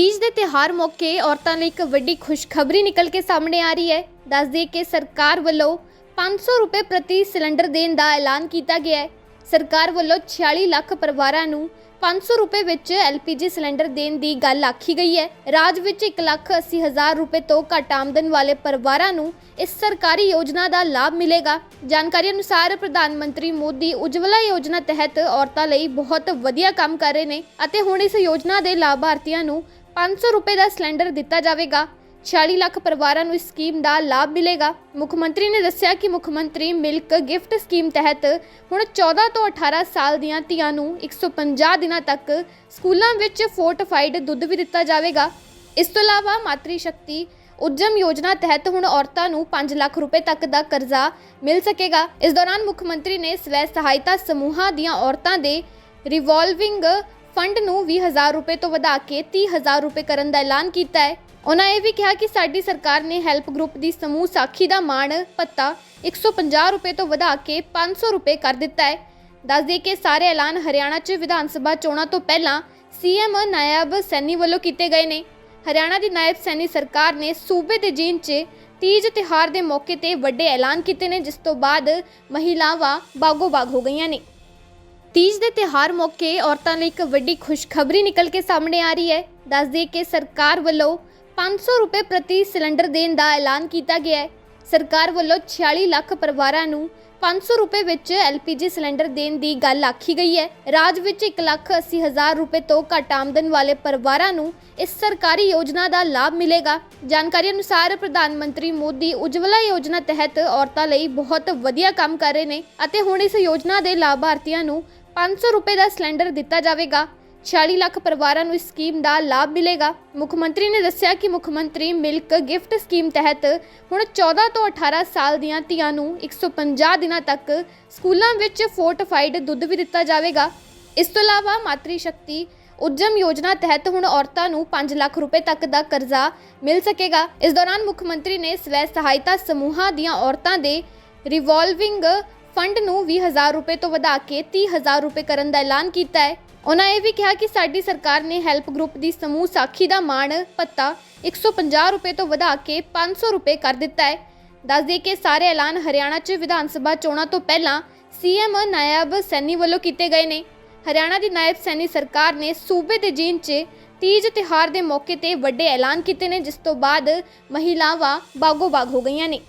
ਤੀਜ ਦੇ ਤਿਹਾਰ ਮੌਕੇ ਔਰਤਾਂ ਲਈ ਇੱਕ ਵੱਡੀ ਖੁਸ਼ਖਬਰੀ ਨਿਕਲ ਕੇ ਸਾਹਮਣੇ ਆ ਰਹੀ ਹੈ। ਦੱਸ ਦਈਏ ਕਿ ਸਰਕਾਰ ਵੱਲੋਂ 500 ਰੁਪਏ ਪ੍ਰਤੀ ਸਿਲੰਡਰ ਦੇਣ ਦਾ ਐਲਾਨ ਕੀਤਾ ਗਿਆ ਹੈ। ਸਰਕਾਰ ਵੱਲੋਂ 46 ਲੱਖ ਪਰਿਵਾਰਾਂ ਨੂੰ 500 ਰੁਪਏ ਵਿੱਚ LPG ਸਿਲੰਡਰ ਦੇਣ ਦੀ ਗੱਲ ਆਖੀ ਗਈ ਹੈ। ਰਾਜ ਵਿੱਚ 1 ਲੱਖ 80 ਹਜ਼ਾਰ ਰੁਪਏ ਤੋਂ ਘੱਟ ਆਮਦਨ ਵਾਲੇ ਪਰਿਵਾਰਾਂ ਨੂੰ ਇਸ ਸਰਕਾਰੀ ਯੋਜਨਾ ਦਾ ਲਾਭ ਮਿਲੇਗਾ। ਜਾਣਕਾਰੀ ਅਨੁਸਾਰ ਪ੍ਰਧਾਨ ਮੰਤਰੀ ਮੋਦੀ ਉਜਵਲਾ ਯੋਜਨਾ ਤਹਿਤ ਔਰਤਾਂ ਲਈ ਬਹੁਤ ਵਧੀਆ ਕੰਮ ਕਰ ਰਹੇ ਨੇ ਅਤੇ ਹੁਣ ਇਸ ਯੋਜਨਾ ਦੇ ਲਾਭਾਰਥੀਆਂ ਨੂੰ 500 ਰੁਪਏ ਦਾ ਸਿਲੰਡਰ ਦਿੱਤਾ ਜਾਵੇਗਾ। 46 ਲੱਖ ਪਰਿਵਾਰਾਂ ਨੂੰ ਇਸ ਸਕੀਮ ਦਾ ਲਾਭ ਮਿਲੇਗਾ। ਮੁੱਖ ਮੰਤਰੀ ਨੇ ਦੱਸਿਆ ਕਿ ਮੁੱਖ ਮੰਤਰੀ ਮਿਲਕ ਗਿਫਟ ਸਕੀਮ ਤਹਿਤ ਹੁਣ 14 ਤੋਂ 18 ਸਾਲ ਦੀਆਂ ਧੀਆਂ ਨੂੰ 150 ਦਿਨਾਂ ਤੱਕ ਸਕੂਲਾਂ ਵਿੱਚ ਫੋਰਟੀਫਾਈਡ ਦੁੱਧ ਵੀ ਦਿੱਤਾ ਜਾਵੇਗਾ। ਇਸ ਤੋਂ ਇਲਾਵਾ ਮਾਤਰੀ ਸ਼ਕਤੀ ਉਦਯਮ ਯੋਜਨਾ ਤਹਿਤ ਹੁਣ ਔਰਤਾਂ ਨੂੰ 5 ਲੱਖ ਰੁਪਏ ਤੱਕ ਦਾ ਕਰਜ਼ਾ ਮਿਲ ਸਕੇਗਾ। ਇਸ ਦੌਰਾਨ ਮੁੱਖ ਮੰਤਰੀ ਨੇ ਸਵੈ ਸਹਾਇਤਾ ਸਮੂਹਾਂ ਦੀਆਂ ਔਰਤਾਂ ਦੇ ਰਿਵੋਲਵਿੰਗ ਫੰਡ ਨੂੰ 20000 ਰੁਪਏ ਤੋਂ ਵਧਾ ਕੇ 30000 ਰੁਪਏ ਕਰਨ ਦਾ ਐਲਾਨ ਕੀਤਾ ਹੈ। ਉਹਨਾਂ ਇਹ ਵੀ ਕਿਹਾ ਕਿ ਸਾਡੀ ਸਰਕਾਰ ਨੇ ਹੈਲਪ ਗਰੁੱਪ ਦੀ ਸਮੂਹ ਸਾਖੀ ਦਾ ਮਾਣ, ਭੱਤਾ 150 ਰੁਪਏ ਤੋਂ ਵਧਾ ਕੇ 500 ਰੁਪਏ ਕਰ ਦਿੱਤਾ ਹੈ। ਦੱਸ ਦਈਏ ਕਿ ਸਾਰੇ ਐਲਾਨ ਹਰਿਆਣਾ 'ਚ ਵਿਧਾਨ ਸਭਾ ਚੋਣਾਂ ਤੋਂ ਪਹਿਲਾਂ ਸੀਐਮ ਨਾਇਬ ਸੈਣੀ ਵੱਲੋਂ ਕੀਤੇ ਗਏ ਨੇ। ਹਰਿਆਣਾ ਦੀ ਨਾਇਬ ਸੈਣੀ ਸਰਕਾਰ ਨੇ ਸੂਬੇ ਦੇ ਜੀਨ 'ਚ ਤੀਜ ਤਿਹਾਰ ਦੇ ਮੌਕੇ ਤੇ ਵੱਡੇ ਐਲਾਨ ਕੀਤੇ ਨੇ, ਜਿਸ ਤੋਂ ਬਾਅਦ ਮਹਿਲਾਵਾਂ ਬਾਗੋ ਬਾਗ ਹੋ ਗਈਆਂ ਨੇ। ਤੀਜ ਦੇ ਤਿਹਾਰ ਮੌਕੇ ਔਰਤਾਂ ਲਈ ਇੱਕ ਵੱਡੀ ਖੁਸ਼ਖਬਰੀ ਨਿਕਲ ਕੇ ਸਾਹਮਣੇ ਆ ਰਹੀ ਹੈ। ਦੱਸ ਦਈਏ ਕਿ ਸਰਕਾਰ ਵੱਲੋਂ 500 ਰੁਪਏ ਪ੍ਰਤੀ ਸਿਲੰਡਰ ਦੇਣ ਦਾ ਐਲਾਨ ਕੀਤਾ ਗਿਆ ਹੈ। ਸਰਕਾਰ ਵੱਲੋਂ 46 ਲੱਖ ਪਰਿਵਾਰਾਂ ਨੂੰ 500 ਰੁਪਏ ਵਿੱਚ LPG ਸਿਲੰਡਰ ਦੇਣ ਦੀ ਗੱਲ ਆਖੀ ਗਈ ਹੈ। ਰਾਜ ਵਿੱਚ 1 ਲੱਖ 80 ਹਜ਼ਾਰ ਰੁਪਏ ਤੋਂ ਘੱਟ ਆਮਦਨ ਵਾਲੇ ਪਰਿਵਾਰਾਂ ਨੂੰ ਇਸ ਸਰਕਾਰੀ ਯੋਜਨਾ ਦਾ ਲਾਭ ਮਿਲੇਗਾ। ਜਾਣਕਾਰੀ ਅਨੁਸਾਰ ਪ੍ਰਧਾਨ ਮੰਤਰੀ ਮੋਦੀ ਉਜਵਲਾ ਯੋਜਨਾ ਤਹਿਤ ਔਰਤਾਂ ਲਈ ਬਹੁਤ ਵਧੀਆ ਕੰਮ ਕਰ ਰਹੇ ਨੇ ਅਤੇ ਹੁਣ ਇਸ ਯੋਜਨਾ ਦੇ ਲਾਭਾਰਥੀਆਂ ਨੂੰ 500 ਰੁਪਏ ਦਾ ਸਿਲੰਡਰ ਦਿੱਤਾ ਜਾਵੇਗਾ। 46 ਲੱਖ ਪਰਿਵਾਰਾਂ ਨੂੰ ਇਸ ਸਕੀਮ ਦਾ ਲਾਭ ਮਿਲੇਗਾ। ਮੁੱਖ ਮੰਤਰੀ ਨੇ ਦੱਸਿਆ ਕਿ ਮੁੱਖ ਮੰਤਰੀ ਮਿਲਕ ਗਿਫਟ ਸਕੀਮ ਤਹਿਤ ਹੁਣ 14 ਤੋਂ 18 ਸਾਲ ਦੀਆਂ ਧੀਆਂ ਨੂੰ 150 ਦਿਨਾਂ ਤੱਕ ਸਕੂਲਾਂ ਵਿੱਚ ਫੋਰਟੀਫਾਈਡ ਦੁੱਧ ਵੀ ਦਿੱਤਾ ਜਾਵੇਗਾ। ਇਸ ਤੋਂ ਇਲਾਵਾ ਮਾਤਰੀ ਸ਼ਕਤੀ ਉਦਯਮ ਯੋਜਨਾ ਤਹਿਤ ਹੁਣ ਔਰਤਾਂ ਨੂੰ 5 ਲੱਖ ਰੁਪਏ ਤੱਕ ਦਾ ਕਰਜ਼ਾ ਮਿਲ ਸਕੇਗਾ। ਇਸ ਦੌਰਾਨ ਮੁੱਖ ਮੰਤਰੀ ਨੇ ਸਵੈ ਸਹਾਇਤਾ ਸਮੂਹਾਂ ਦੀਆਂ ਔਰਤਾਂ ਦੇ ਰਿਵੋਲਵਿੰਗ ਫੰਡ ਨੂੰ 20000 ਰੁਪਏ ਤੋਂ ਵਧਾ ਕੇ 30000 ਰੁਪਏ ਕਰਨ ਦਾ ਐਲਾਨ ਕੀਤਾ ਹੈ। ਉਹਨਾਂ ਇਹ ਵੀ ਕਿਹਾ ਕਿ ਸਾਡੀ ਸਰਕਾਰ ਨੇ ਹੈਲਪ ਗਰੁੱਪ ਦੀ ਸਮੂਹ ਸਾਖੀ ਦਾ ਮਾਣ, ਭੱਤਾ 150 ਰੁਪਏ ਤੋਂ ਵਧਾ ਕੇ 500 ਰੁਪਏ ਕਰ ਦਿੱਤਾ ਹੈ। ਦੱਸ ਦਈਏ ਕਿ ਸਾਰੇ ਐਲਾਨ ਹਰਿਆਣਾ 'ਚ ਵਿਧਾਨ ਸਭਾ ਚੋਣਾਂ ਤੋਂ ਪਹਿਲਾਂ ਸੀਐਮ ਨਾਇਬ ਸੈਣੀ ਵੱਲੋਂ ਕੀਤੇ ਗਏ ਨੇ। ਹਰਿਆਣਾ ਦੀ ਨਾਇਬ ਸੈਣੀ ਸਰਕਾਰ ਨੇ ਸੂਬੇ ਦੇ ਜੀਨ 'ਚ ਤੀਜ ਤਿਹਾਰ ਦੇ ਮੌਕੇ ਤੇ ਵੱਡੇ ਐਲਾਨ ਕੀਤੇ ਨੇ, ਜਿਸ ਤੋਂ ਬਾਅਦ ਮਹਿਲਾਵਾਂ ਬਾਗੋ ਬਾਗ ਹੋ ਗਈਆਂ ਨੇ।